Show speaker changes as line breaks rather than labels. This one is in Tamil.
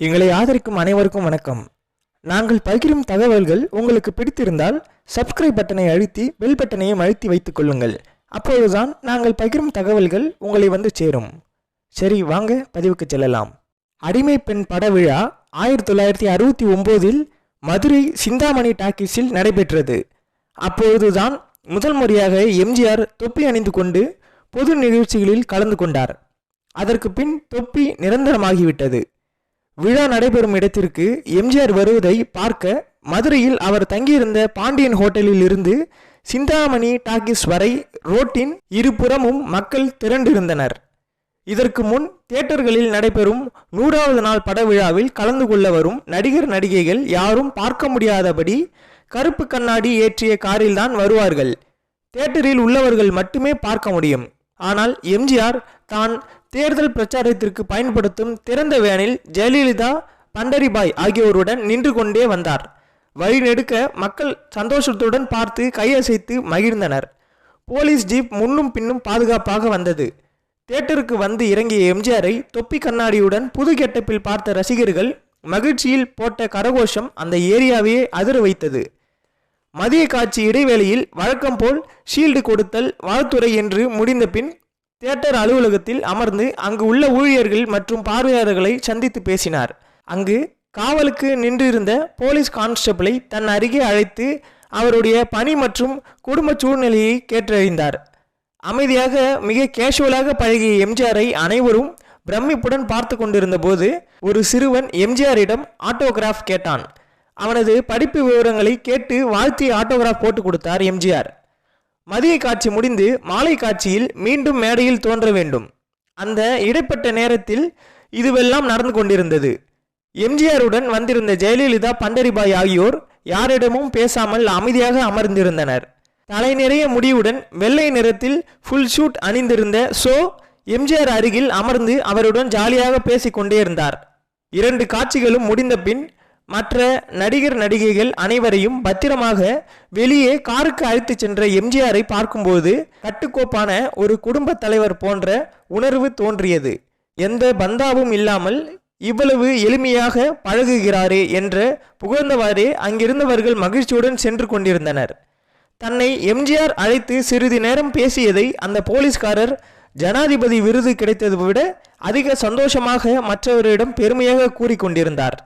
எங்களை ஆதரிக்கும் அனைவருக்கும் வணக்கம். நாங்கள் பகிரும் தகவல்கள் உங்களுக்கு பிடித்திருந்தால் சப்ஸ்கிரைப் பட்டனை அழுத்தி பெல் பட்டனையும் அழுத்தி வைத்துக் கொள்ளுங்கள். அப்பொழுதுதான் நாங்கள் பகிரும் தகவல்கள் உங்களை வந்து சேரும். சரி வாங்க பதிவுக்கு செல்லலாம். அடிமை பெண் பட விழா ஆயிரத்தி தொள்ளாயிரத்தி அறுபத்தி ஒம்போதில் மதுரை சிந்தாமணி டாக்கீஸில் நடைபெற்றது. அப்பொழுதுதான் முதல் முறையாக எம்ஜிஆர் தொப்பி அணிந்து கொண்டு பொது நிகழ்ச்சிகளில் கலந்து கொண்டார். அதற்கு பின் தொப்பி நிரந்தரமாகிவிட்டது. விழா நடைபெறும் இடத்திற்கு எம்ஜிஆர் வருவதை பார்க்க மதுரையில் அவர் தங்கியிருந்த பாண்டியன் ஹோட்டலில் இருந்து சிந்தாமணி டாக்கீஸ் வரை ரோட்டின் இருபுறமும் மக்கள் திரண்டிருந்தனர். இதற்கு முன் தியேட்டர்களில் நடைபெறும் நூறாவது நாள் பட விழாவில் கலந்து கொள்ள வரும் நடிகர் நடிகைகள் யாரும் பார்க்க முடியாதபடி கருப்பு கண்ணாடி ஏற்றிய காரில்தான் வருவார்கள். தியேட்டரில் உள்ளவர்கள் மட்டுமே பார்க்க முடியும். ஆனால் எம்ஜிஆர் தான் தேர்தல் பிரச்சாரத்திற்கு பயன்படுத்தும் திறந்த வேனில் ஜெயலலிதா பண்டரிபாய் ஆகியோருடன் நின்று கொண்டே வந்தார். வழிநெடுக்க மக்கள் சந்தோஷத்துடன் பார்த்து கையசைத்து மகிழ்ந்தனர். போலீஸ் ஜீப் முன்னும் பின்னும் பாதுகாப்பாக வந்தது. தேட்டருக்கு வந்து இறங்கிய எம்ஜிஆரை தொப்பி கண்ணாடியுடன் புது கெட்டப்பில் பார்த்த ரசிகர்கள் மகிழ்ச்சியில் போட்ட கரகோஷம் அந்த ஏரியாவையே அதிர வைத்தது. மதிய காட்சி இடைவேளையில் வழக்கம் போல் ஷீல்டு கொடுத்தல் வாழ்த்துறை என்று முடிந்த பின் தியேட்டர் அலுவலகத்தில் அமர்ந்து அங்கு உள்ள ஊழியர்கள் மற்றும் பார்வையாளர்களை சந்தித்து பேசினார். அங்கு காவலுக்கு நின்றிருந்த போலீஸ் கான்ஸ்டபிளை தன் அருகே அழைத்து அவருடைய பணி மற்றும் குடும்ப சூழ்நிலையை கேட்டறிந்தார். அமைதியாக மிக கேஷுவலாக பழகிய எம்ஜிஆரை அனைவரும் பிரமிப்புடன் பார்த்து கொண்டிருந்த போது ஒரு சிறுவன் எம்ஜிஆரிடம் ஆட்டோகிராஃப் கேட்டான். அவனது படிப்பு விவரங்களை கேட்டு வாழ்த்தி ஆட்டோகிராஃப் போட்டு கொடுத்தார் எம்ஜிஆர் மதிய காட்சி முடிந்து மாலை காட்சியில் மீண்டும் மேடையில் தோன்ற வேண்டும். அந்த இடைப்பட்ட நேரத்தில் இதுவெல்லாம் நடந்து கொண்டிருந்தது. எம்ஜிஆருடன் வந்திருந்த ஜெயலலிதா பண்டரிபாய் ஆகியோர் யாரிடமும் பேசாமல் அமைதியாக அமர்ந்திருந்தனர். தலை நிறைய முடியுடன் வெள்ளை நிறத்தில் ஃபுல் ஷூட் அணிந்திருந்த ஷோ எம்ஜிஆர் அருகில் அமர்ந்து அவருடன் ஜாலியாக பேசிக்கொண்டே இருந்தார். இரண்டு காட்சிகளும் முடிந்த பின் மற்ற நடிகர் நடிகைகள் அனைவரையும் பத்திரமாக வெளியே காருக்கு அழைத்துச் சென்ற எம்ஜிஆரை பார்க்கும்போது கட்டுக்கோப்பான ஒரு குடும்ப தலைவர் போன்ற உணர்வு தோன்றியது. எந்த பந்தாவும் இல்லாமல் இவ்வளவு எளிமையாக பழகுகிறாரே என்ற புகழ்ந்தவாறே அங்கிருந்தவர்கள் மகிழ்ச்சியுடன் சென்று கொண்டிருந்தனர். தன்னை எம்ஜிஆர் அழைத்து சிறிது நேரம் பேசியதை அந்த போலீஸ்காரர் ஜனாதிபதி விருது கிடைத்ததை விட அதிக சந்தோஷமாக மற்றவரிடம் பெருமையாக கூறிக்கொண்டிருந்தார்.